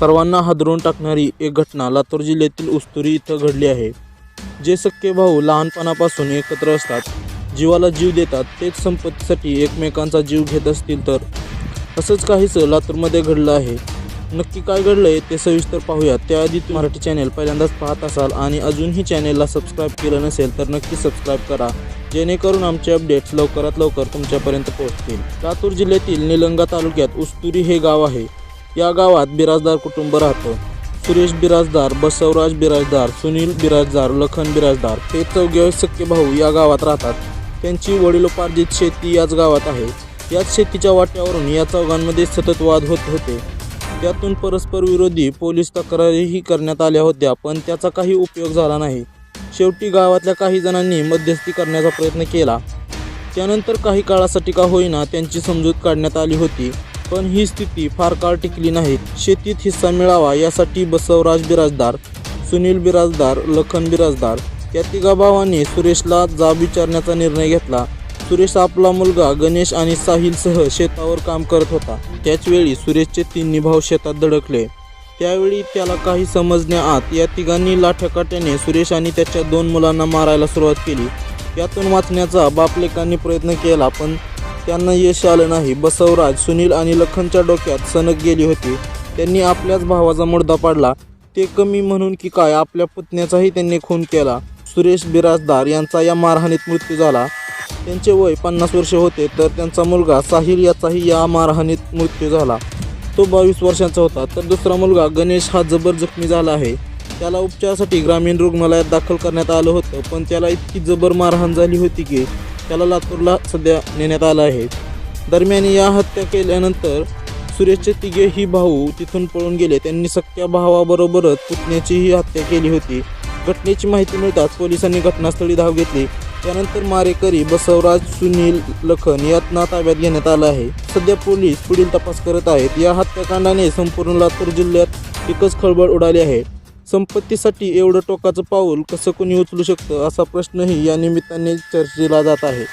सर्वांना हादरून टाकणारी एक घटना लातूर जिल्ह्यातील उस्तुरी इथं घडली आहे. जे सख्खे भाऊ लहानपणापासून एकत्र असतात जीवाला जीव देतात तेच संपत्तीसाठी एकमेकांचा जीव घेत असतील तर. असंच काहीच लातूरमध्ये घडलं आहे. नक्की काय घडलंय ते सविस्तर पाहूया. त्याआधी तुम्ही मराठी चॅनेल पहिल्यांदाच पाहत असाल आणि अजूनही चॅनेलला सबस्क्राईब केलं नसेल तर नक्की सबस्क्राईब करा. जेणेकरून आमचे अपडेट्स लवकरात लवकर तुमच्यापर्यंत पोहोचतील. लातूर जिल्ह्यातील निलंगा तालुक्यात उस्तुरी हे गाव आहे. या गावात बिराजदार कुटुंब राहतं. सुरेश बिराजदार बसवराज बिराजदार सुनील बिराजदार लखन बिराजदार हे चौघे सख्खे भाऊ या गावात राहतात. त्यांची वडिलोपार्जित शेती याच गावात आहे. याच शेतीच्या वाट्यावरून या चौघांमध्ये सतत वाद होत होते. त्यातून परस्पर विरोधी पोलीस तक्रारीही करण्यात आल्या होत्या पण त्याचा काही उपयोग झाला नाही. शेवटी गावातल्या काही जणांनी मध्यस्थी करण्याचा प्रयत्न केला. त्यानंतर काही काळासाठी का होईना त्यांची समजूत काढण्यात आली होती. पण ही स्थिती फार काळ टिकली नाही. शेतीत हिस्सा मिळावा यासाठी बसवराज बिराजदार सुनील बिराजदार लखन बिराजदार या तिघा भावांनी सुरेशला जाब विचारण्याचा निर्णय घेतला. सुरेश आपला मुलगा गणेश आणि साहिलसह शेतावर काम करत होता. त्याचवेळी सुरेशचे तिन्ही भाऊ शेतात धडकले त्यावेळी त्याला काही समजण्याआत या तिघांनी लाठ्याकाट्याने सुरेश आणि त्याच्या दोन मुलांना मारायला सुरुवात केली. यातून वाचण्याचा बापलेकांनी प्रयत्न केला पण त्यांना यश आलं नाही. बसवराज सुनील आणि लखनच्या डोक्यात सनक गेली होती. त्यांनी आपल्याच भावाचा मुडदा पाडला. ते कमी म्हणून की काय आपल्या पुतण्याचाही त्यांनी खून केला. सुरेश बिराजदार यांचा या मारहाणीत मृत्यू झाला. त्यांचे वय पन्नास वर्ष होते तर त्यांचा मुलगा साहिल याचाही या मारहाणीत मृत्यू झाला. तो बावीस वर्षांचा होता तर दुसरा मुलगा गणेश हा जबर जखमी झाला आहे. त्याला उपचारासाठी ग्रामीण रुग्णालयात दाखल करण्यात आलं होतं पण त्याला इतकी जबर मारहाण झाली होती की त्याला लातूरला सध्या नेण्यात आलं आहे. दरम्यान या हत्या केल्यानंतर सुरेशचे तिघेही भाऊ तिथून पळून गेले. त्यांनी सख्या भावाबरोबरच पुतण्याचीही हत्या केली होती. घटनेची माहिती मिळताच पोलिसांनी घटनास्थळी धाव घेतली. त्यानंतर मारेकरी बसवराज सुनील लखन यांना ताब्यात घेण्यात आलं आहे. सध्या पोलीस पुढील तपास करत आहेत. या हत्याकांडाने संपूर्ण लातूर जिल्ह्यात एकच खळबळ उडाली आहे. संपत्तीसाठी एवढं टोकाचं पाऊल कसं कोणी उचलू शकतं असा प्रश्नही या निमित्ताने चर्चेला जात आहे.